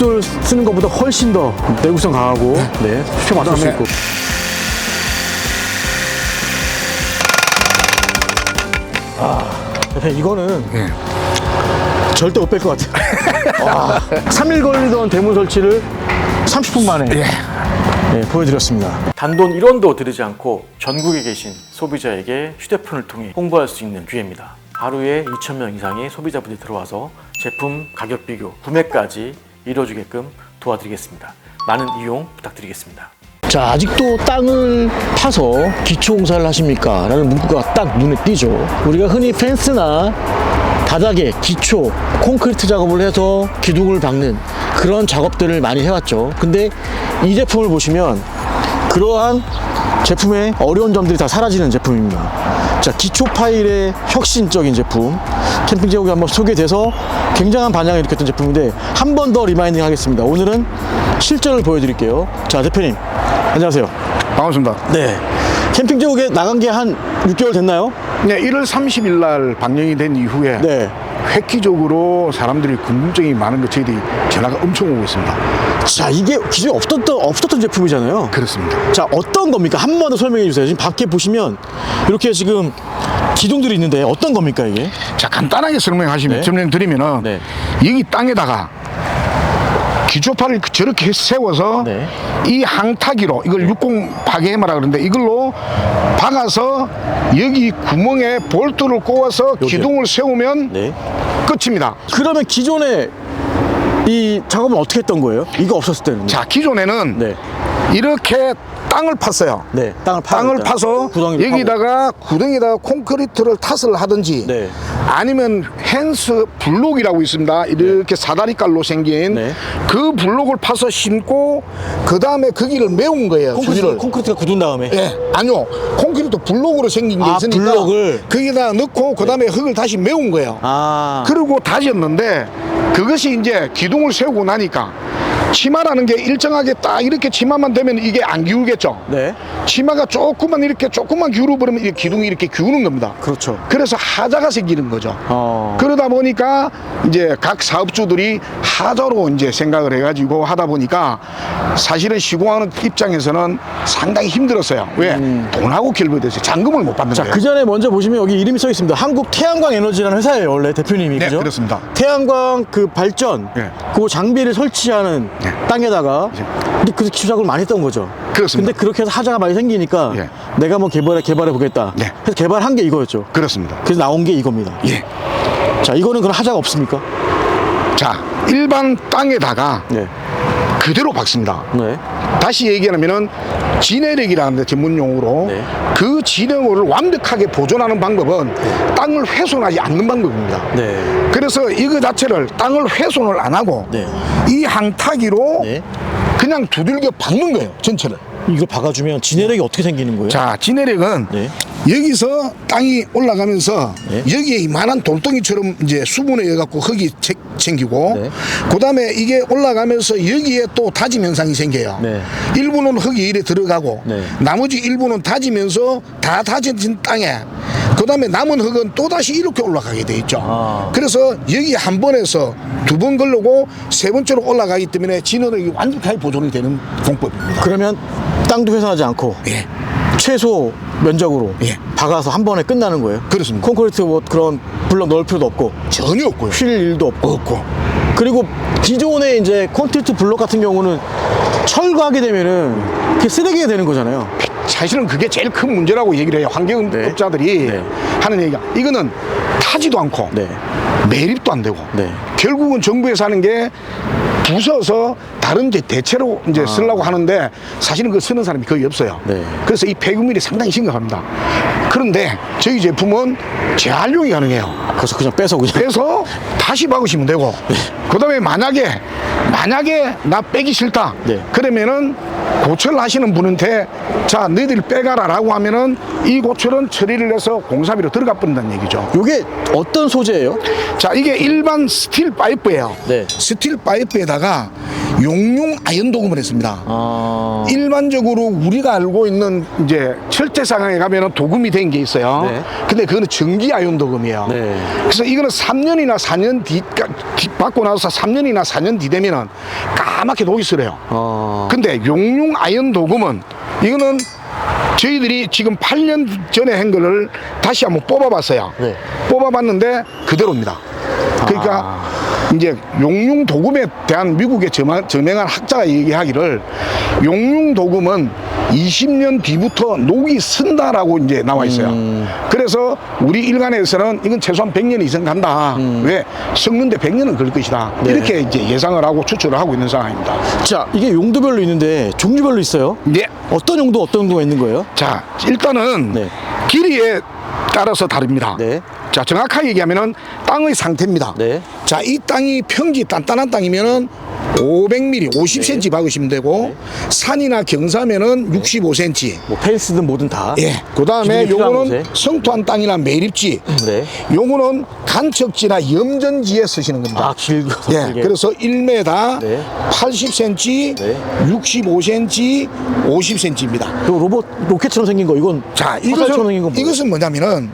고속도로 쓰는 것보다 훨씬 더 내구성 강하고 네, 수평 맞출 수 그다음에 있고. 아, 대표님 이거는 예. 절대 못 뺄 것 같아요. 와, 3일 걸리던 대문 설치를 30분 만에 예. 네, 보여드렸습니다. 단돈 1원도 들이지 않고 전국에 계신 소비자에게 휴대폰을 통해 홍보할 수 있는 기회입니다. 하루에 2,000명 이상의 소비자분들이 들어와서 제품 가격 비교, 구매까지 이뤄주게끔 도와드리겠습니다. 많은 이용 부탁드리겠습니다. 자, 아직도 땅을 파서 기초 공사를 하십니까? 라는 문구가 딱 눈에 띄죠. 우리가 흔히 펜스나 바닥에 기초, 콘크리트 작업을 해서 기둥을 박는 그런 작업들을 많이 해왔죠. 근데 이 제품을 보시면 그러한 제품의 어려운 점들이 다 사라지는 제품입니다. 자, 기초 파일의 혁신적인 제품. 캠핑 제국이 한번 소개돼서 굉장한 반향을 일으켰던 제품인데 한 번 더 리마인딩 하겠습니다. 오늘은 실전을 보여드릴게요. 자, 대표님. 안녕하세요. 반갑습니다. 네. 캠핑 제국에 나간 게 한 6개월 됐나요? 네, 1월 30일 날 방영이 된 이후에 네. 획기적으로 사람들이 궁금증이 많은 것 저희들이 전화가 엄청 오고 있습니다. 자, 이게 기존에 없었던, 없었던 제품이잖아요. 그렇습니다. 자, 어떤 겁니까? 한 번 더 설명해 주세요. 지금 밖에 보시면 이렇게 지금 기둥들이 있는데 어떤 겁니까, 이게? 자, 간단하게 설명하시면 네. 설명드리면은 네. 여기 땅에다가 기초파를 저렇게 세워서 네. 이 항타기로 이걸 육공 파괴해마라 그러는데 이걸로 박아서 여기 구멍에 볼트를 여기요? 기둥을 세우면 네. 끝입니다. 그러면 기존에 이 작업은 어떻게 했던 거예요? 이거 없었을 때는? 자, 기존에는 네. 이렇게 땅을 팠어요. 네. 땅을 파 땅을 파서 구덩이를 여기다가 구덩이에다가 콘크리트를 탓을 하든지 네. 아니면 헨스 블록이라고 있습니다. 이렇게 사다리깔로 생긴 네. 그 블록을 파서 심고 그 다음에 거기를 메운 거예요. 콘크리트. 콘크리트가 굳은 다음에. 예, 아니요. 콘크리트 블록으로 생긴 게 아, 있으니까 블록을? 거기다 넣고 그 다음에 흙을 다시 메운 거예요. 아. 그리고 다졌는데 그것이 이제 기둥을 세우고 나니까 치마라는 게 일정하게 딱 이렇게 치마만 되면 이게 안 기울겠죠. 네. 치마가 조금만 이렇게 조금만 기울어 버리면 이 기둥이 이렇게 기우는 겁니다. 그렇죠. 그래서 하자가 생기는 거죠. 어. 그러다 보니까 이제 각 사업주들이 하자로 이제 생각을 해가지고 하다 보니까 사실은 시공하는 입장에서는 상당히 힘들었어요. 왜? 돈하고 결부됐어요. 잔금을 못 받는 음. 자, 거예요. 그 전에 먼저 보시면 여기 이름이 써 있습니다. 한국 태양광 에너지라는 회사예요, 원래 대표님이. 네, 그죠? 그렇습니다. 태양광 그 발전, 네. 그 장비를 설치하는 네. 땅에다가. 근데 그 기초 작업을 많이 했던 거죠. 그렇습니다. 근데 그렇게 해서 하자가 많이 생기니까 예. 내가 한번 개발해 개발해 보겠다. 네. 그래서 개발한 게 이거였죠. 그렇습니다. 그래서 나온 게 이겁니다. 예. 자, 이거는 그럼 하자가 없습니까? 자, 일반 땅에다가 네. 그대로 박습니다. 네. 다시 얘기하면은 진해력이라는데 전문 용어로 네. 그 진해력을 완벽하게 보존하는 방법은 땅을 훼손하지 않는 방법입니다. 네. 그래서 이거 자체를 땅을 훼손을 안 하고 네. 이 항타기로 네. 그냥 두들겨 박는 거예요 전체를. 이거 박아주면 진해력이 어떻게 생기는 거예요? 자 진해력은 네. 여기서 땅이 올라가면서 네. 여기에 이만한 돌덩이처럼 이제 수분에 의해갖고 흙이 체- 생기고 네. 그 다음에 이게 올라가면서 여기에 또 다짐 현상이 생겨요. 네. 일부는 흙이 이래 들어가고 네. 나머지 일부는 다지면서 다 다져진 땅에 그 다음에 남은 흙은 또 다시 이렇게 올라가게 돼 있죠. 아. 그래서 여기 한 번에서 두 번 걸르고 세 번째로 올라가기 때문에 진흙이 완벽하게 보존이 되는 공법입니다. 그러면 땅도 훼손하지 않고 예. 최소 면적으로 예. 박아서 한 번에 끝나는 거예요. 그렇습니다. 콘크리트 뭐 그런 블럭 넣을 필요도 없고 전혀 없고요. 쉴 일도 없고 없고. 그리고 기존의 이제 콘크리트 블럭 같은 경우는 철거하게 되면은 그게 쓰레기가 되는 거잖아요. 사실은 그게 제일 큰 문제라고 얘기를 해요. 환경업자들이 네. 하는 얘기가 이거는 타지도 않고 네. 매립도 안 되고 네. 결국은 정부에서 하는 게 부숴서 다른 이제 대체로 이제 쓰려고 하는데 사실은 그 쓰는 사람이 거의 없어요. 아. 네. 그래서 이 폐기물이 상당히 심각합니다. 그런데 저희 제품은 재활용이 가능해요. 그래서 그냥 빼서 그냥 빼서 다시 박으시면 되고 네. 그다음에 만약에 만약에 나 빼기 싫다 네. 그러면은 고철 하시는 분한테 자 너희들 빼가라 라고 하면은 이 고철은 처리를 해서 공사비로 들어가 버린다는 얘기죠. 요게 어떤 소재예요? 자 이게 일반 스틸 파이프예요. 네. 스틸 파이프에다가 용융 아연 도금을 했습니다. 아. 일반적으로 우리가 알고 있는 이제 철제 상황에 가면은 도금이 된 게 있어요. 네. 근데 그거는 전기 아연 도금이에요. 네. 그래서 이거는 3년이나 4년 뒤, 뒤 받고 나서 3년이나 4년 뒤 되면은 까맣게 녹이 슬어요. 아. 근데 용융 아연 도금은 이거는 저희들이 지금 8년 전에 한 거를 다시 한번 뽑아봤어요. 네. 뽑아봤는데 그대로입니다. 그러니까 아. 이제 용융 도금에 대한 미국의 저마- 저명한 학자가 얘기하기를 용융 도금은 20년 뒤부터 녹이 쓴다라고 이제 나와 있어요. 음. 그래서 우리 일간에서는 이건 최소한 100년 이상 간다. 왜? 썩는데 100년은 걸릴 것이다. 음. 네. 이렇게 이제 예상을 하고 추측을 하고 있는 상황입니다. 자, 이게 용도별로 있는데 종류별로 있어요. 네. 어떤 용도 어떤 용도가 있는 거예요? 자, 일단은 네. 길이에 따라서 다릅니다. 네. 자, 정확하게 얘기하면은 땅의 상태입니다. 네. 자, 이 땅이 평지 단단한 땅이면은 500mm, 50cm 박으시면 되고 산이나 경사면은 65cm. 뭐 펜스든 뭐든 다. 예. 그 다음에 기둥이 필요한 요거는. 성토한 땅이나 매립지. 네. 요거는 간척지나 염전지에 쓰시는 겁니다. 아, 길고. 예, 그래서 1m, 네. 80cm, 네. 65cm, 50cm입니다. 그 로봇 로켓처럼 생긴 거 이건 자, 이것은, 생긴 건 뭐예요? 이것은 뭐냐면은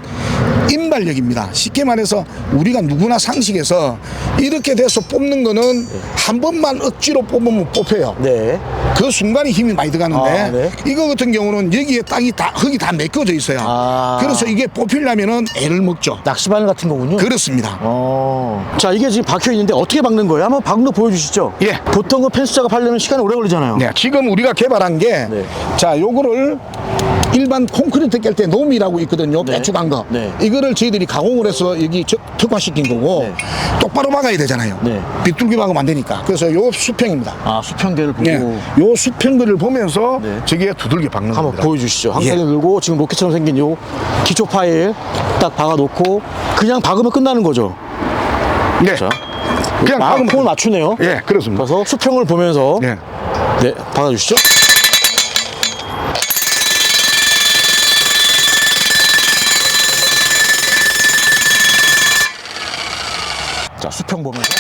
인발력입니다. 쉽게 말해서 우리가 누구나 상식에서 이렇게 돼서 뽑는 거는 한 번만 억지로 뽑으면 뽑혀요. 네. 그 순간에 힘이 많이 들어가는데 아, 네. 이거 같은 경우는 여기에 땅이 다 흙이 다 메꿔져 있어요. 아. 그래서 이게 뽑히려면은 애를 먹죠. 낚시바늘 같은 거군요. 그렇습니다. 어. 자, 이게 지금 박혀 있는데 어떻게 박는 거예요? 한번 박는 거 보여주시죠. 예. 보통은 펜스 작업하려면 시간이 오래 걸리잖아요. 네, 지금 우리가 개발한 게, 네. 자, 요거를 일반 콘크리트 깰 때 놈이라고 있거든요. 네. 빼쭉한 거. 네. 이거 를 저희들이 가공을 해서 여기 저- 특화시킨 거고, 네. 똑바로 박아야 되잖아요. 네. 비뚤게 박으면 안 되니까. 그래서 요 수평입니다. 아, 수평계를 보고 예. 요 수평들을 보면서 네. 저기에 두들겨 박는 한번 겁니다. 보여주시죠. 예. 항상에 들고 지금 로켓처럼 생긴 요 기초 파일 딱 박아놓고 그냥 박으면 끝나는 거죠. 네. 자, 그냥 아, 박으면 맞추네요. 예, 그렇습니다. 그래서 수평을 보면서 네. 네, 박아주시죠. 수평 보면서.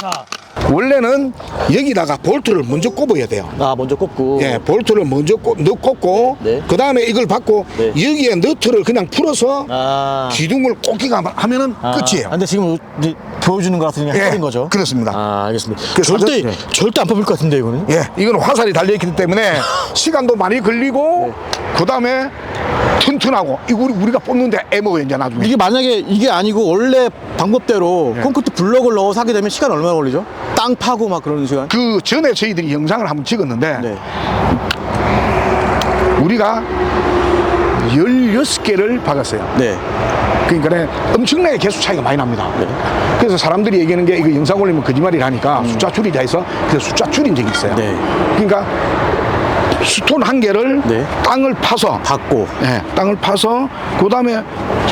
자, 원래는 여기다가 볼트를 먼저 꼽아야 돼요. 아, 먼저 꼽고. 예, 볼트를 먼저 꼽, 넣 꼽고, 네. 그 다음에 이걸 받고, 네. 여기에 너트를 그냥 풀어서 아. 기둥을 꽂기가 하면은 아, 끝이에요. 근데 지금 이제 보여주는 것 같으니 예, 린 거죠? 그렇습니다. 아, 알겠습니다. 그 절대, 사전- 예. 절대 안 뽑힐 것 같은데, 이거는? 예, 이거는 화살이 달려 있기 때문에 시간도 많이 걸리고, 네. 그 다음에 튼튼하고, 이거 우리, 우리가 뽑는데 애먹어, 이제 나중에. 이게 만약에 이게 아니고 원래 방법대로 예. 콘크리트 블럭을 넣어서 하게 되면 시간 얼마나 걸리죠? 땅 파고 막 그러는 시간? 그 전에 저희들이 영상을 한번 찍었는데, 네. 우리가 16개를 박았어요. 네. 그러니까 엄청나게 개수 차이가 많이 납니다. 그래서 사람들이 얘기하는 게 이거 영상 올리면 거짓말이라니까 숫자 줄이자 해서 그래서 숫자 줄인 적이 있어요. 음. 네. 그러니까 스톤 한 개를 네. 땅을 파서 받고. 예, 땅을 파서 그 다음에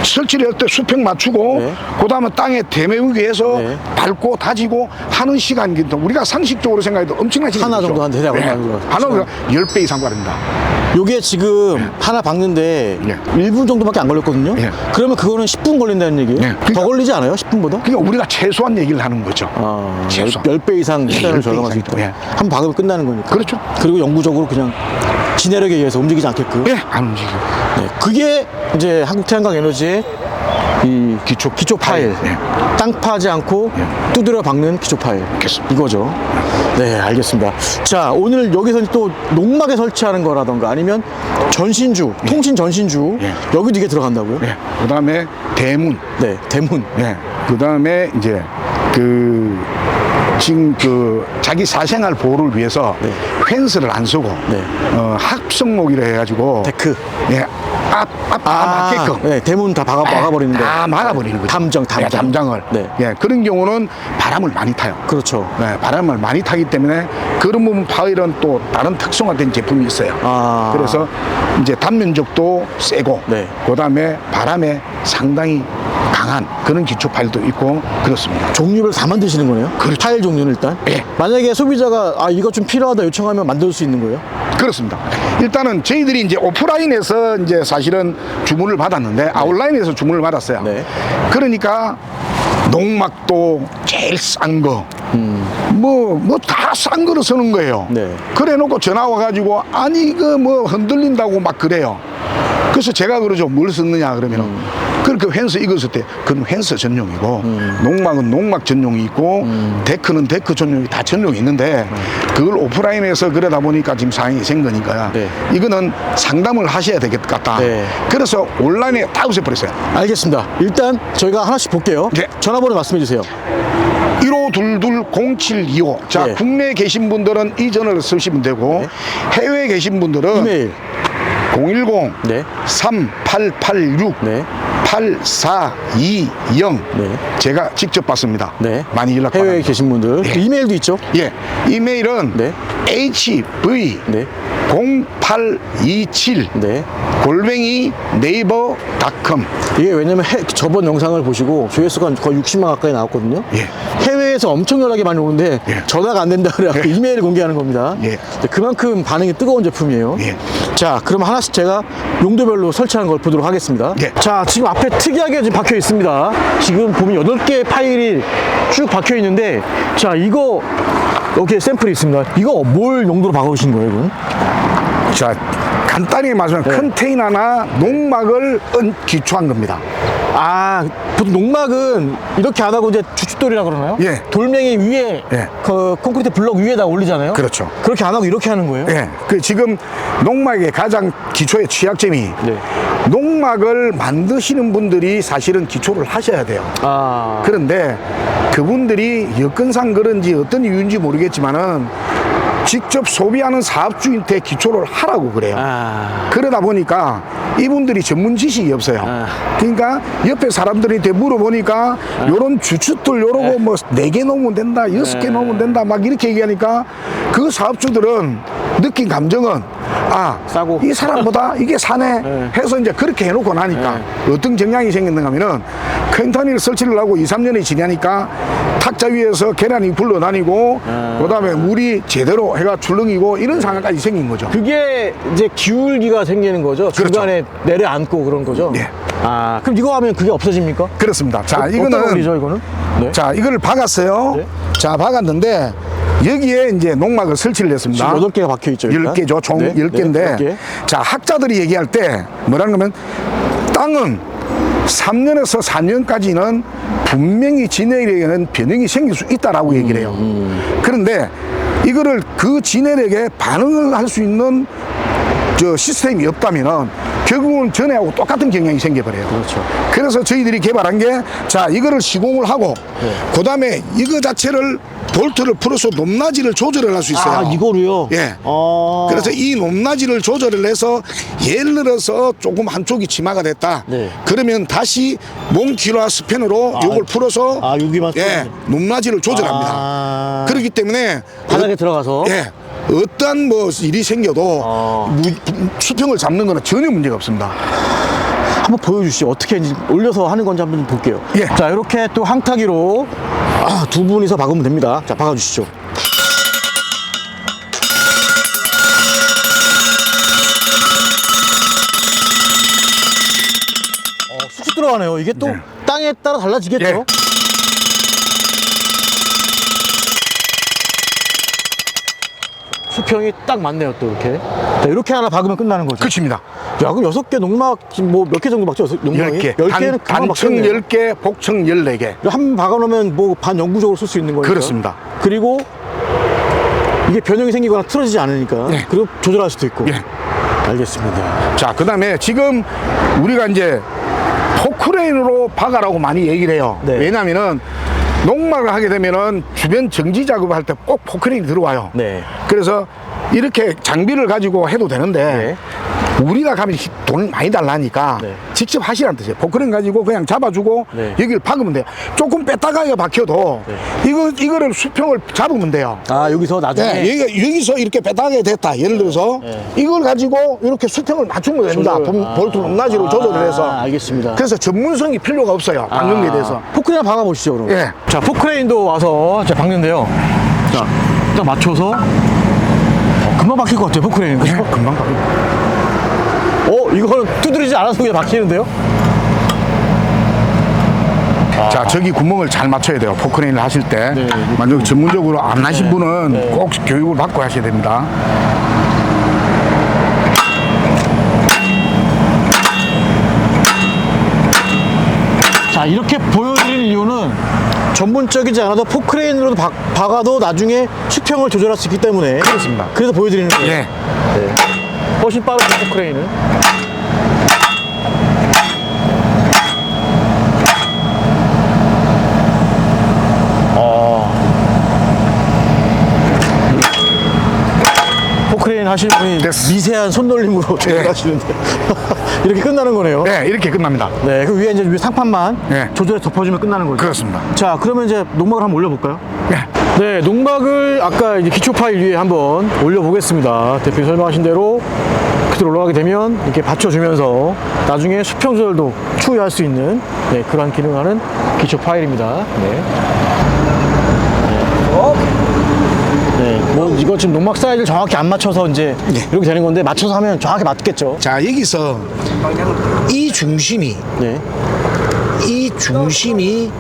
설치를 할 때 수평 맞추고 네. 그 다음에 땅에 대매우기 해서 네. 밟고 다지고 하는 시간이 우리가 상식적으로 생각해도 엄청난 시간이 하나. 정도 한 대략 얼마 정도 하나 우리가 10배 이상 걸립니다. 요게 지금 하나 박는데 예. 1분 정도밖에 안 걸렸거든요? 예. 그러면 그거는 10분 걸린다는 얘기예요? 예. 그러니까- 더 걸리지 않아요? 10분보다? 그러니까 우리가 최소한 얘기를 하는 거죠. 아, 최소한. 10배 이상 예, 시간을 10배 절감할 수. 있다. 예. 한번 박으면 끝나는 거니까. 그렇죠. 그리고 영구적으로 그냥 진해력에 의해서 움직이지 않게끔. 예, 안 움직여. 네, 그게 이제 한국 태양광 에너지의 이 기초 기초 파일, 파일, 땅 파지 않고 두드려 박는 기초 파일 알겠습니다. 이거죠. 네, 알겠습니다. 자, 오늘 여기서 또 농막에 설치하는 거라던가 아니면 전신주, 통신 전신주 예. 여기도 이게 들어간다고요? 예. 그 다음에 대문. 네, 대문. 예. 그 다음에 이제 그 지금 그 자기 사생활 보호를 위해서 네. 펜스를 안 쓰고 네. 어, 합성목이라 해가지고 데크. 예, 앞, 앞, 다 막게끔 네, 대문 다 박아, 막아버리는 거. 다 막아버리는 거죠. 담장, 담장. 예, 담장을. 네. 예, 그런 경우는 바람을 많이 타요. 그렇죠. 네, 바람을 많이 타기 때문에 그런 부분 파일은 또 다른 특성화된 제품이 있어요. 아. 그래서 이제 단면적도 세고, 네. 그 다음에 바람에 상당히 강한 그런 기초 파일도 있고 그렇습니다. 종류를 다 만드시는 거네요? 그렇죠. 파일 종류는 일단? 예. 만약에 소비자가 아, 이거 좀 필요하다 요청하면 만들 수 있는 거예요? 그렇습니다. 일단은 저희들이 이제 오프라인에서 이제 사실은 주문을 받았는데 아웃라인에서 주문을 받았어요. 네. 그러니까 농막도 제일 싼 거, 뭐, 뭐 다 싼 거로 쓰는 거예요. 음. 네. 그래 놓고 전화 와가지고 아니, 이거 뭐 흔들린다고 막 그래요. 그래서 제가 그러죠. 뭘 썼느냐 그러면은 음. 그렇게 펜스 이거 쓸때 그건 펜스 전용이고 농막은 농막 전용이 있고 음. 데크는 데크 전용이 다 전용이 있는데 그걸 오프라인에서 그러다 보니까 지금 상황이 생 거니까 네. 이거는 상담을 하셔야 되겠다. 네. 그래서 온라인에 다 없애버렸어요. 알겠습니다. 일단 저희가 하나씩 볼게요. 네. 전화번호 말씀해 주세요. 1522-0725. 자, 네. 국내에 계신 분들은 이 전화를 쓰시면 되고, 네. 해외에 계신 분들은 이메일. 010 네. 3886 네. 8420 네. 제가 직접 받습니다. 네. 많이 연락 해외에 바랍니다. 계신 분들. 예. 또 이메일도 있죠? 예. 이메일은 네. hv 네. 0827 네. 골뱅이 네이버 닷컴 이게 왜냐면 해- 저번 영상을 보시고 조회수가 거의 60만 가까이 나왔거든요. 예. 해외 에서 엄청 연락이 많이 오는데 예. 전화가 안 된다 그래서 예. 이메일 공개하는 겁니다. 예. 그만큼 반응이 뜨거운 제품이에요. 예. 자, 그럼 하나씩 제가 용도별로 설치하는 걸 보도록 하겠습니다. 예. 자, 지금 앞에 특이하게 지금 박혀 있습니다. 지금 보면 8개의 파일이 쭉 박혀 있는데 자, 이거 여기에 샘플이 있습니다. 이거 뭘 용도로 박아오신 거예요, 이건? 자 간단히 말하면 네. 컨테이너나 농막을 은 기초한 겁니다. 아, 보통 농막은 이렇게 안 하고 이제 주춧돌이라 그러나요? 예. 돌멩이 위에 예. 그 콘크리트 블럭 위에다 올리잖아요. 그렇죠. 그렇게 안 하고 이렇게 하는 거예요? 예, 그 지금 농막의 가장 기초의 취약점이 네. 농막을 만드시는 분들이 사실은 기초를 하셔야 돼요. 아, 그런데 그분들이 여건상 그런지 어떤 이유인지 모르겠지만은 직접 소비하는 사업주한테 기초를 하라고 그래요. 아, 그러다 보니까 이분들이 전문 지식이 없어요. 아. 그러니까 옆에 사람들한테 물어보니까 요런 주춧돌 요러고 뭐 네개 놓으면 된다, 여섯 개 네. 놓으면 된다, 막 이렇게 얘기하니까 그 사업주들은 느낀 감정은 아, 싸고. 이 사람보다 이게 사네 네. 해서 이제 그렇게 해놓고 나니까 어떤 경향이 생겼는가 하면은 펜타닐 설치를 하고 2, 3년이 지나니까 탁자 위에서 계란이 굴러다니고 아. 그 다음에 물이 제대로 해가 출렁이고 이런 상황까지 생긴 거죠. 그게 이제 기울기가 생기는 거죠. 중간에 내려앉고 그런 거죠. 네. 아, 그럼 이거 하면 그게 없어집니까? 그렇습니다. 자, 어, 이거는 원리죠, 이거는? 네. 자, 이거를 박았어요. 네. 자, 박았는데 여기에 이제 농막을 설치를 했습니다. 지금 8개가 박혀 있죠. 일단. 10개죠. 총 네, 10개인데. 네, 10개. 자, 학자들이 얘기할 때 뭐라는 거면 땅은 3년에서 4년까지는 분명히 진해력에는 변형이 생길 수 있다라고 얘기를 해요. 음, 그런데 이거를 그 진해력에 반응을 할 수 있는 저 시스템이 없다면은 결국은 전에하고 똑같은 경향이 생겨버려요. 그렇죠. 그래서 저희들이 개발한 게 자 이거를 시공을 하고 네. 그 다음에 이거 자체를 볼트를 풀어서 높낮이를 조절을 할 수 있어요. 아, 이거로요? 예. 아. 그래서 이 높낮이를 조절을 해서 예를 들어서 조금 한쪽이 치마가 됐다. 네. 그러면 다시 몽키로와 스팬으로 아, 이걸 풀어서 아, 여기만 예, 높낮이를 조절합니다. 아. 그렇기 때문에 바닥에 들어가서? 예. 어떠한 뭐 일이 생겨도 아. 무- 수평을 잡는 거는 전혀 문제가 없습니다. 한번 보여주시죠. 어떻게 이제 올려서 하는 건지 한번 볼게요. 예. 자, 이렇게 또 항타기로 아, 두 분이서 박으면 됩니다. 자, 박아주시죠. 어, 쑥쑥 들어가네요. 이게 또 네. 땅에 따라 달라지겠죠? 예. 수평이 딱 맞네요, 또 이렇게. 자, 이렇게 하나 박으면 끝나는 거죠. 끝입니다. 야, 그럼 여섯 개 농막, 뭐 몇 개 정도 박죠? 여섯- 농막이? 10개. 열 개는 단, 금방 단층 박혔네요. 10개, 복층 14개. 한번 박아놓으면 뭐 반 영구적으로 쓸 수 있는 거니까. 그렇습니다. 그리고 이게 변형이 생기거나 틀어지지 않으니까. 예. 그리고 조절할 수도 있고. 예. 알겠습니다. 자, 그 다음에 지금 우리가 이제 포크레인으로 박아라고 많이 얘기를 해요. 네. 왜냐면은 농막을 하게 되면은 주변 정지 작업을 할때 꼭 포크레인이 들어와요. 네. 그래서 이렇게 장비를 가지고 해도 되는데 네. 우리가 가면 히- 돈을 많이 달라니까 네. 직접 하시라는 뜻이에요. 포크레인 가지고 그냥 잡아주고 네. 여기를 박으면 돼요. 조금 뺐다가 박혀도 네. 이거 이거를 수평을 잡으면 돼요. 아 여기서 나중에 네, 여기가, 여기서 이렇게 빼다게 됐다. 예를 들어서 네. 이걸 가지고 이렇게 수평을 맞추면 됩니다. 조절. 볼- 아. 볼트 높낮이로 조절을 해서. 아, 알겠습니다. 그래서 전문성이 필요가 없어요. 방정에 아, 대해서. 포크레인 박아보시죠 그럼. 예. 자 포크레인도 와서 이제 박는데요. 자 딱 맞춰서 어, 금방 박힐 것 같아요 포크레인. 그죠? 네, 금방 박힙니다. 어 이거는 두드리지 않아서 그냥 박히는데요? 자, 저기 구멍을 잘 맞춰야 돼요. 포크레인을 하실 때. 네. 만약 전문적으로 안 하신 분은 네. 꼭 교육을 받고 하셔야 됩니다. 자 이렇게 보여드리는 이유는 전문적이지 않아도 포크레인으로 박, 박아도 나중에 수평을 조절할 수 있기 때문에 그렇습니다. 그래서 보여드리는 거예요. 예. 네. 훨씬 빠르죠 포크레인은. 포크레인 하시는 분이 됐어. 미세한 손놀림으로 조절하시는데 이렇게 끝나는 거네요. 네, 이렇게 끝납니다. 네, 그 위에 이제 위 상판만 네. 조절해 덮어주면 끝나는 거죠. 그렇습니다. 자, 그러면 이제 농막을 한번 올려볼까요? 네. 네, 농막을 아까 이제 기초 파일 위에 한번 올려보겠습니다. 대표님 설명하신 대로 그대로 올라가게 되면 이렇게 받쳐주면서 나중에 수평 조절도 추후에 할수 있는 네, 그러한 기능을 하는 기초 파일입니다. 네. 네, 뭐 이거 지금 농막 사이즈를 정확히 안 맞춰서 이제 네. 이렇게 되는 건데 맞춰서 하면 정확히 맞겠죠. 자, 여기서 이 중심이 네. 이 중심이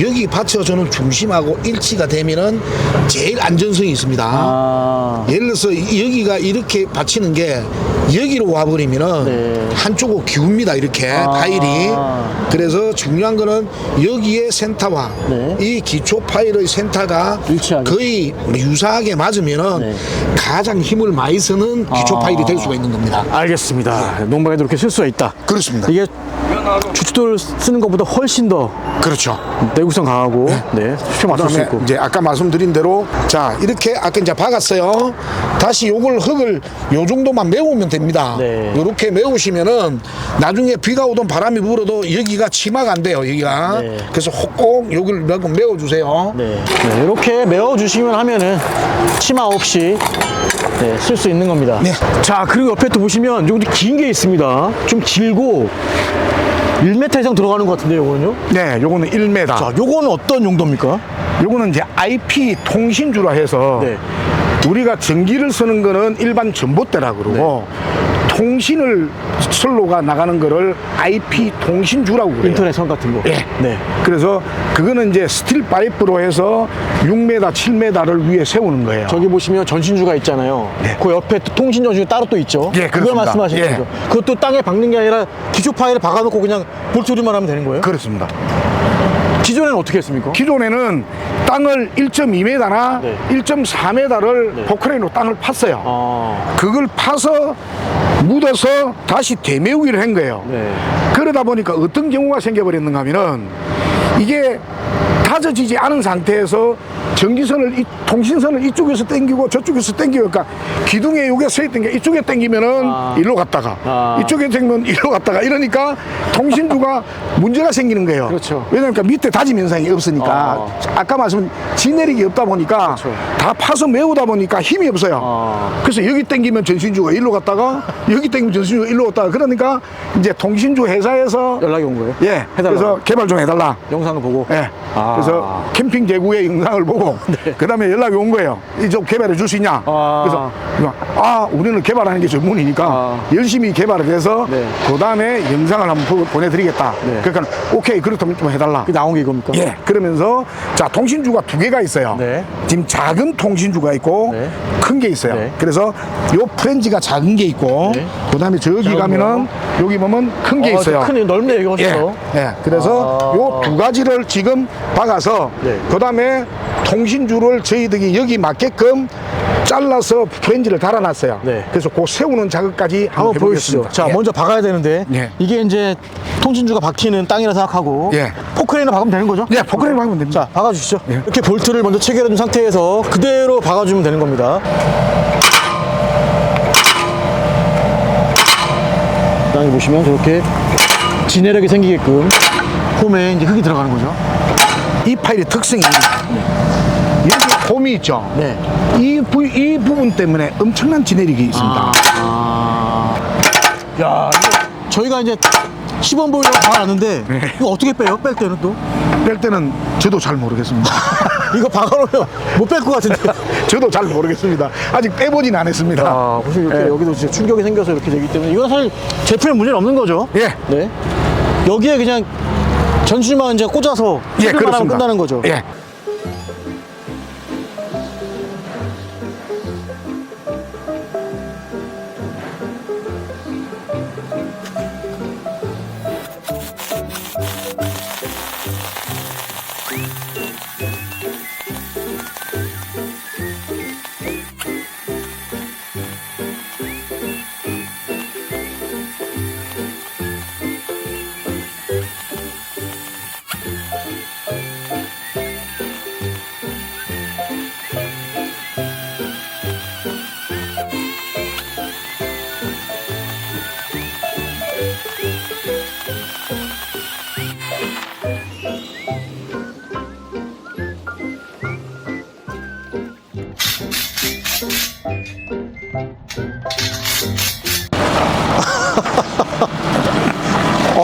여기 받쳐주는 중심하고 일치가 되면은 제일 안전성이 있습니다. 아, 예를 들어서 이- 여기가 이렇게 받치는 게 여기로 와버리면은 네. 한쪽으로 기웁니다 이렇게 아. 파일이 그래서 중요한 거는 여기에 센터와 네. 이 기초 파일의 센터가 일치하게. 거의 유사하게 맞으면은 네. 가장 힘을 많이 쓰는 기초 아. 파일이 될 수가 있는 겁니다 알겠습니다. 농막에도 이렇게 쓸 수가 있다. 그렇습니다 이게 주춧돌 쓰는 것보다 훨씬 더 그렇죠 내구성 강하고 네, 수평 맞출 수 그다음에 있고. 이제 아까 말씀드린 대로 자 이렇게 아까 이제 박았어요. 다시 요걸 흙을 요 정도만 메우면 됩니다. 네. 요렇게 메우시면은 나중에 비가 오든 바람이 불어도 여기가 치마가 안 돼요. 여기가 네. 그래서 꼭 여기를 메고 메워주세요. 네. 네, 이렇게 메워주시면 하면은 치마 없이 네, 쓸수 있는 겁니다. 네. 자, 그리고 옆에 또 보시면 요것도 긴 게 있습니다. 좀 길고 1m 이상 들어가는 것 같은데 요거는요? 네, 요거는 1m. 자, 요거는 어떤 용도입니까? 요거는 이제 IP 통신주라 해서 네. 우리가 전기를 쓰는 거는 일반 전봇대라 그러고 네. 통신을 선로가 나가는 거를 IP 통신주라고 그래요. 인터넷 선 같은 거. 예. 네. 그래서 그거는 이제 스틸 파이프로 해서 6m, 7m를 위에 세우는 거예요. 저기 보시면 전신주가 있잖아요. 네. 그 옆에 또 통신 전신주 따로 또 있죠. 예, 그걸 그렇습니다. 말씀하시는 예. 거죠. 그것도 땅에 박는 게 아니라 기초 파일에 박아놓고 그냥 볼트리만 하면 되는 거예요? 그렇습니다. 기존에는 어떻게 했습니까? 기존에는 땅을 1.2m나 네. 1.4m를 네. 포크레인으로 땅을 팠어요. 아, 그걸 파서 묻어서 다시 대메우기를 한 거예요. 네. 그러다 보니까 어떤 경우가 생겨버렸는가 하면은 이게 다져지지 않은 상태에서 전기선을 이, 통신선을 이쪽에서 당기고 저쪽에서 당기고 그러니까 기둥에 요게 서 있던 게 이쪽에 당기면은 아. 일로 갔다가 아. 이쪽에 당기면 일로 갔다가 이러니까 통신주가 문제가 생기는 거예요. 그렇죠. 왜냐니까 밑에 다짐 현상이 없으니까 아. 아까 말씀 지내력이 없다 보니까 그렇죠. 다 파서 메우다 보니까 힘이 없어요. 아. 그래서 여기 당기면 전신주가 일로 갔다가 여기 당기면 전신주가 일로 갔다가 그러니까 이제 통신주 회사에서 연락이 온 거예요? 예 해달라. 그래서 개발 좀 해달라. 영상을 보고. 예. 아. 그래서 캠핑 제구의 영상을 보고 그다음에 연락이 온 거예요. 이좀 개발해 줄 수 있냐? 아. 그래서 아 우리는 개발하는 게 전문이니까 아. 열심히 개발을 해서 네. 그 다음에 영상을 한번 보- 보내드리겠다. 네. 그러니까 오케이 그렇다면 좀 해달라. 그게 나온 게 이겁니까? 예, 그러면서 자 통신주가 두 개가 있어요. 네. 지금 작은 통신주가 있고 네. 큰게 있어요. 네. 그래서 요 프렌즈가 작은 게 있고 네. 그 다음에 저기 작은 가면은 여기 보면 큰게 어, 있어요. 큰 넓네 이거 훨씬 예, 더. 예. 그래서 아. 요 두 가지를 지금 박아서 네. 그다음에 통신주를 저희들이 여기 맞게끔 잘라서 프렌지를 달아놨어요. 네. 그래서 그 세우는 작업까지 한번 한번 보여주시죠. 자, 예. 먼저 박아야 되는데 예. 이게 이제 통신주가 박히는 땅이라 생각하고 예. 포크레인을 박으면 되는 거죠? 예, 포크레인 박으면 됩니다. 자, 박아주시죠. 예. 이렇게 볼트를 먼저 체결해준 상태에서 그대로 박아주면 되는 겁니다. 땅에 보시면 저렇게 진해력이 생기게끔 홈에 이제 흙이 들어가는 거죠. 이 파일의 특성이 여기 홈이 있죠. 네. 이, 부, 이 부분 때문에 엄청난 진해력이 있습니다. 아. 야, 저희가 이제 시범 보이려고 박아놨는데 이거 어떻게 빼요? 뺄 때는 또? 뺄 때는 저도 잘 모르겠습니다. 이거 박아놓으면 못 뺄 것 같은데. 저도 잘 모르겠습니다. 아직 빼보진 않았습니다. 아, 보시면 이렇게 예. 여기도 진짜 충격이 생겨서 이렇게 되기 때문에 이건 사실 제품에 문제는 없는 거죠. 예. 네. 여기에 그냥 전실만 이제 꽂아서 예, 하면 그렇습니다. 끝나는 거죠. 예.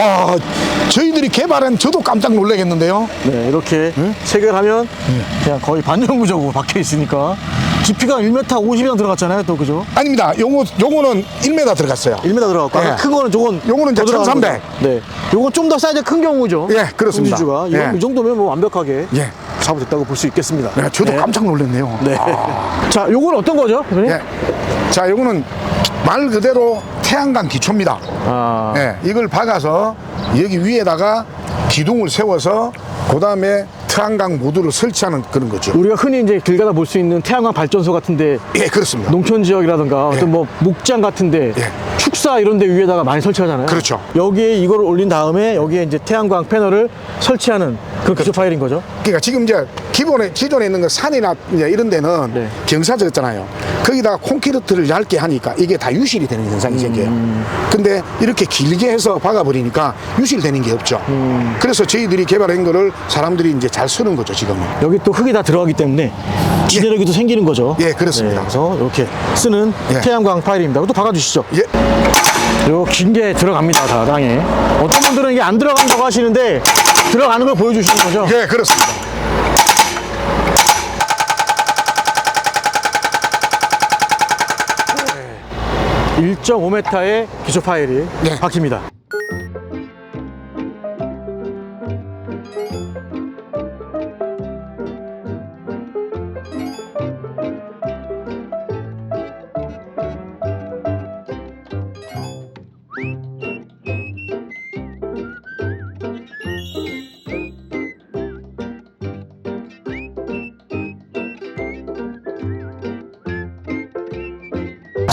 아, 저희들이 개발한 저도 깜짝 놀라겠는데요. 네, 이렇게 체결하면 그냥 거의 반영구적으로 박혀 있으니까 깊이가 1m 50이나 들어갔잖아요, 또 그죠? 아닙니다. 요거, 요거는 1m 들어갔어요. 1m 들어갔고 아까 예. 큰 거는 저건 요거는 이제 더 들어가는 1300. 거죠. 네, 요건 좀 더 사이즈 큰 경우죠. 예, 그렇습니다. 주가 예. 이 정도면 뭐 완벽하게 예. 작업됐다고 볼 수 있겠습니다. 네, 저도 네. 깜짝 놀랐네요. 네. 자, 요건 어떤 거죠, 대표님? 예. 자, 요거는 말 그대로 태양광 기초입니다. 아, 예, 이걸 박아서 여기 위에다가 기둥을 세워서 그 다음에 태양광 모듈을 설치하는 그런 거죠. 우리가 흔히 이제 길 가다 볼 수 있는 태양광 발전소 같은데 예, 그렇습니다. 농촌 지역이라든가 어떤 뭐 목장 같은데 예. 축사 이런 데 위에다가 많이 설치하잖아요. 그렇죠. 여기에 이걸 올린 다음에 여기에 이제 태양광 패널을 설치하는 그런 기초 파일인 거죠. 그러니까 지금 이제 기본에 기존에 있는 그 산이나 이제 이런 데는 네. 경사졌잖아요. 거기다가 콘크리트를 얇게 하니까 이게 다 유실이 되는 현상이 생겨요. 근데 이렇게 길게 해서 박아버리니까 유실되는 게 없죠. 그래서 저희들이 개발한 거를 사람들이 이제 잘 쓰는 거죠 지금은. 여기 또 흙이 다 들어가기 때문에 지대력이 또 생기는 거죠. 예, 그렇습니다. 그래서 이렇게 쓰는 예. 태양광 파일입니다. 또 박아주시죠. 예, 요긴 게 들어갑니다. 다 땅에. 어떤 분들은 이게 안 들어간다고 하시는데 들어가는 걸 보여주시는 거죠. 예, 그렇습니다. 일 1.5m의 기초 파일이 네. 박힙니다.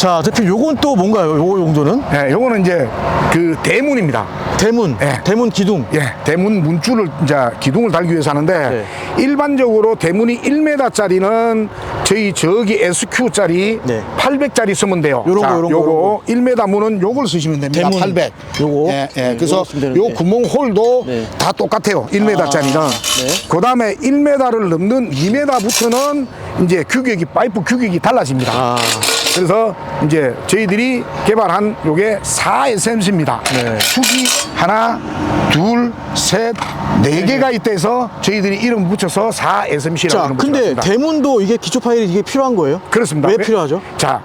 자, 대표 요건 또 뭔가요? 요 용도는? 예, 요거는 이제 그 대문입니다. 대문, 예. 대문 기둥. 예, 대문 문줄을 이제 기둥을 달기 위해서 하는데 네. 일반적으로 대문이 1m짜리는 저희 저기 SQ짜리 네. 800짜리 쓰면 돼요. 요런 거, 요런 거, 요거 1m 문은 요걸 쓰시면 됩니다. 대문. 800. 요거. 예, 예. 네, 그래서 요거 쓰면 되는데. 요 구멍 홀도 네. 다 똑같아요. 1m짜리는. 아, 네. 그다음에 1m를 넘는 2m부터는 이제 규격이 파이프 규격이 달라집니다. 아. 그래서 이제 저희들이 개발한 요게 4SMC입니다. 네. 축이 하나, 둘, 셋, 네 개가 있대서 저희들이 이름 붙여서 4SMC라고 자, 이름 근데 붙였습니다. 대문도 이게 기초 파일이 이게 필요한 거예요? 그렇습니다. 왜 필요하죠? 자,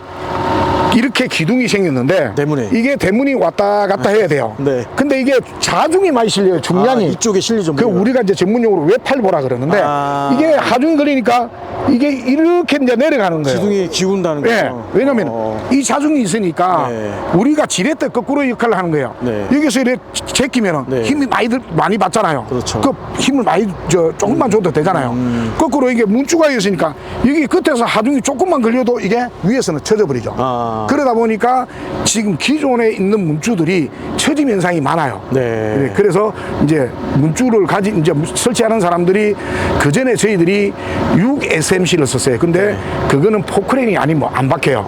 이렇게 기둥이 생겼는데 대문에. 이게 대문이 왔다 갔다 해야 돼요. 네. 근데 이게 자중이 많이 실려요. 중량이. 아, 이쪽에 실리죠. 그. 우리가 이제 전문용어로 외팔보라 그러는데 아. 이게 하중 걸리니까 이게 이렇게 이제 내려가는 거예요. 기둥이 기운다는. 예, 왜냐면 어. 이 자중이 있으니까 네. 우리가 지렛대 거꾸로 역할을 하는 거예요. 네. 여기서 이렇게 제끼면은 네. 힘이 많이 들, 많이 받잖아요. 그렇죠. 음. 그 힘을 많이 저 조금만 줘도 되잖아요. 거꾸로 이게 문주가 있으니까 여기 끝에서 하중이 조금만 걸려도 이게 위에서는 쳐져 버리죠. 아. 그러다 보니까 지금 기존에 있는 문주들이 처짐 현상이 많아요. 네. 네, 그래서 이제 문주를 가진 이제 설치하는 사람들이 그 전에 저희들이 6 SMC를 썼어요. 근데 그거는 포크레인이 아니면 안 박혀요.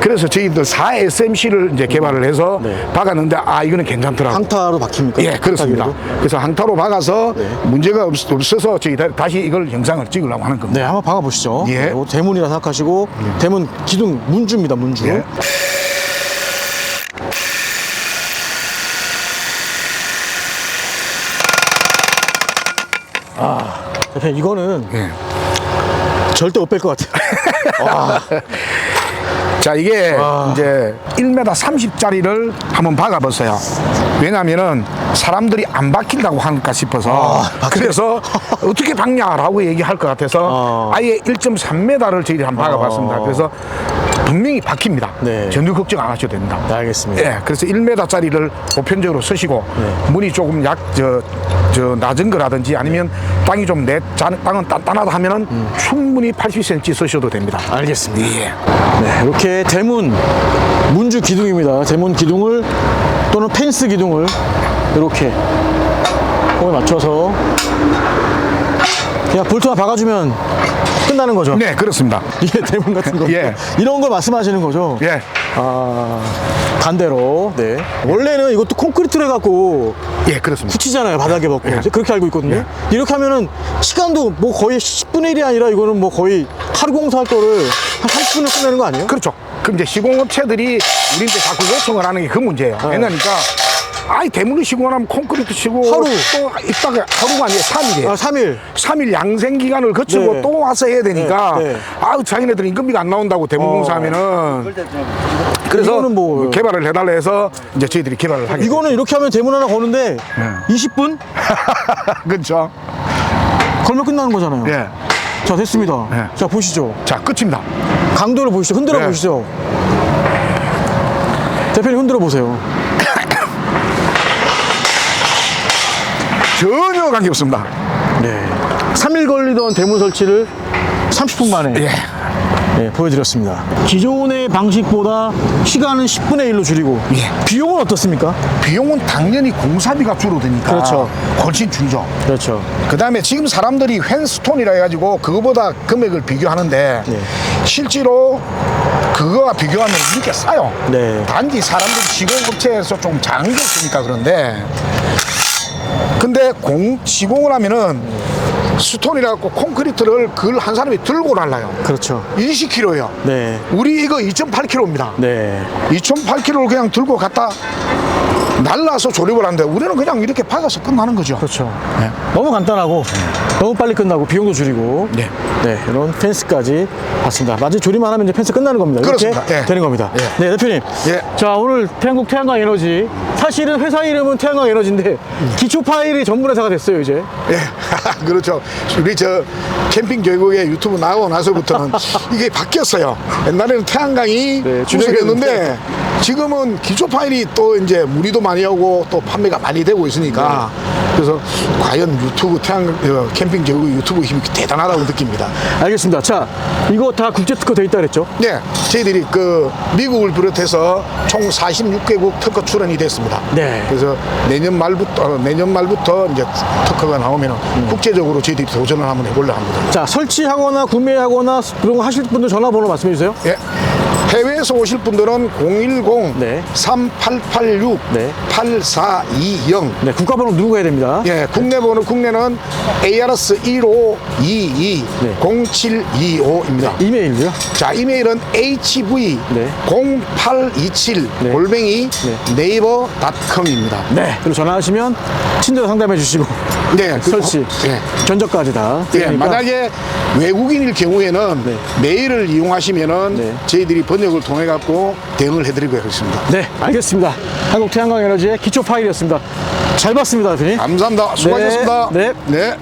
그래서 저희들 4 SMC를 이제 개발을 해서 네. 박았는데 아 이거는 괜찮더라고. 항타로 박힙니까? 예, 그렇습니다. 항타기로? 그래서 항타로 박아서 네. 문제가 없, 없어서 저희 다- 다시 이걸 영상을 찍으려고 하는 겁니다. 네, 한번 박아보시죠. 예. 네, 이거 대문이라 생각하시고 대문 기둥 문주입니다, 문주. 예. 대표님 이거는 예. 절대 못 뺄 것 같아요. 자 이게 와. 이제 1m 30짜리를 한번 박아봤어요. 왜냐하면은 사람들이 안 박힌다고 할까 싶어서 아, 그래서 어떻게 박냐라고 얘기할 것 같아서 어. 아예 1.3m를 저희들이 한번 박아봤습니다. 어. 그래서 분명히 박힙니다. 네. 전혀 걱정 안 하셔도 됩니다. 네, 알겠습니다. 예, 그래서 1m짜리를 보편적으로 쓰시고 네. 문이 조금 약 저 저 낮은 거라든지 아니면 땅이 좀 내 땅은 단단하다 하면은 음. 충분히 80cm 쓰셔도 됩니다. 알겠습니다. 예. 네, 이렇게 대문 문주 기둥입니다. 대문 기둥을 또는 펜스 기둥을 이렇게 홈에 맞춰서 그냥 볼트만 박아주면 끝나는 거죠. 네, 그렇습니다. 이게 대문 같은 거. 예. 이런 걸 말씀하시는 거죠. 예. 아 반대로. 네. 원래는 이것도 콘크리트로 해갖고 예, 그렇습니다. 붙이잖아요 바닥에 벗고 예. 그렇게 알고 있거든요. 이렇게 하면은 시간도 뭐 거의 10분의 1이 아니라 이거는 뭐 거의 하루 공사할 거를 한 30분을 끝내는 거 아니에요? 그렇죠. 그럼 이제 시공업체들이 우리한테 자꾸 요청을 하는 게 그 문제예요. 왜냐니까 아이 대문을 시공하면 콘크리트 치고 하루. 또 있다가 하루가 아니에요. 3일이에요. 아 3일. 삼 일 양생 기간을 거치고 네. 또 와서 해야 되니까 네, 네. 아우 자기네들 인건비가 안 나온다고 대문 어. 공사하면은 그래서 이거는 뭐- 개발을 해달라 해서 이제 저희들이 개발을 하게 이거는 이렇게 하면 대문 하나 거는데 네. 20분 그렇죠. 걸면 끝나는 거잖아요. 예. 자 됐습니다. 네. 자 보시죠. 자 끝입니다. 강도를 보시죠. 흔들어 네. 보시죠. 대표님 흔들어 보세요. 전혀 관계 없습니다. 네. 3일 걸리던 대문 설치를 30분 만에 예. 네, 보여드렸습니다. 기존의 방식보다 시간은 10분의 1로 줄이고 예. 비용은 어떻습니까? 비용은 당연히 공사비가 줄어드니까 그렇죠. 훨씬 줄죠. 그렇죠. 그 다음에 지금 사람들이 펜스톤이라 해가지고 그거보다 금액을 비교하는데 네. 실제로 그거와 비교하면 이렇게 싸요. 네. 단지 사람들이 시공업체에서 좀 있으니까 그런데 근데 공 시공을 하면은 스톤이라 고 콘크리트를 그걸 한 사람이 들고 날라요. 그렇죠. 20kg예요. 네. 우리 이거 2.8kg입니다. 네. 2.8kg를 그냥 들고 갔다 날라서 조립을 하는데 우리는 그냥 이렇게 박아서 끝나는 거죠. 그렇죠. 네. 너무 간단하고 너무 빨리 끝나고 비용도 줄이고 네. 네, 이런 펜스까지 봤습니다. 마치 조립만 하면 이제 펜스 끝나는 겁니다. 이렇게 그렇습니다. 예. 되는 겁니다. 예. 네, 대표님. 예. 자, 오늘 태양국 태양광 에너지 사실은 회사 이름은 태양광 에너지인데 기초 파일이 전문 회사가 됐어요, 이제. 예, 그렇죠. 우리 저 캠핑 교육에 유튜브 나오고 나서부터는 이게 바뀌었어요. 옛날에는 태양광이 네, 주력이었는데 지금은 기초 파일이 또 이제 문의도 많이 오고 또 판매가 많이 되고 있으니까 그래서 과연 유튜브 태양 어, 캠핑 교육 유튜브 힘이 대단하다고 느낍니다. 알겠습니다. 자, 이거 다 국제 특허 돼 있다 그랬죠? 네, 저희들이 그 미국을 비롯해서 총 46개국 특허 출원이 됐습니다. 네. 그래서 내년 말부터 어, 내년 말부터 이제 특허가 나오면 음. 국제적으로 저희들이 도전을 한번 해보려 합니다. 자, 설치하거나 구매하거나 그런 거 하실 분들 전화번호 말씀해 주세요. 예. 해외에서 오실 분들은 010 네. 3886 네. 8420 네, 국가번호 누르고 해야 됩니다. 예, 국내 번호 국내는 ARS 1522 네. 0725입니다. 이메일도요. 자, 이메일은 hv 네. 0827 네. 골뱅이 네. 네이버 닷컴입니다. 네. 그리고 전화하시면 친절 상담해 주시고 네, 그- 설치, 예. 견적까지 다. 예, 드리니까. 만약에 외국인일 경우에는 네. 메일을 이용하시면은 네. 저희들이 번역을 통해 갖고 대응을 해드리고 하겠습니다. 네, 알겠습니다. 한국 태양광 에너지의 기초 파일이었습니다. 잘 봤습니다, 대표님. 감사합니다. 수고하셨습니다. 네. 네.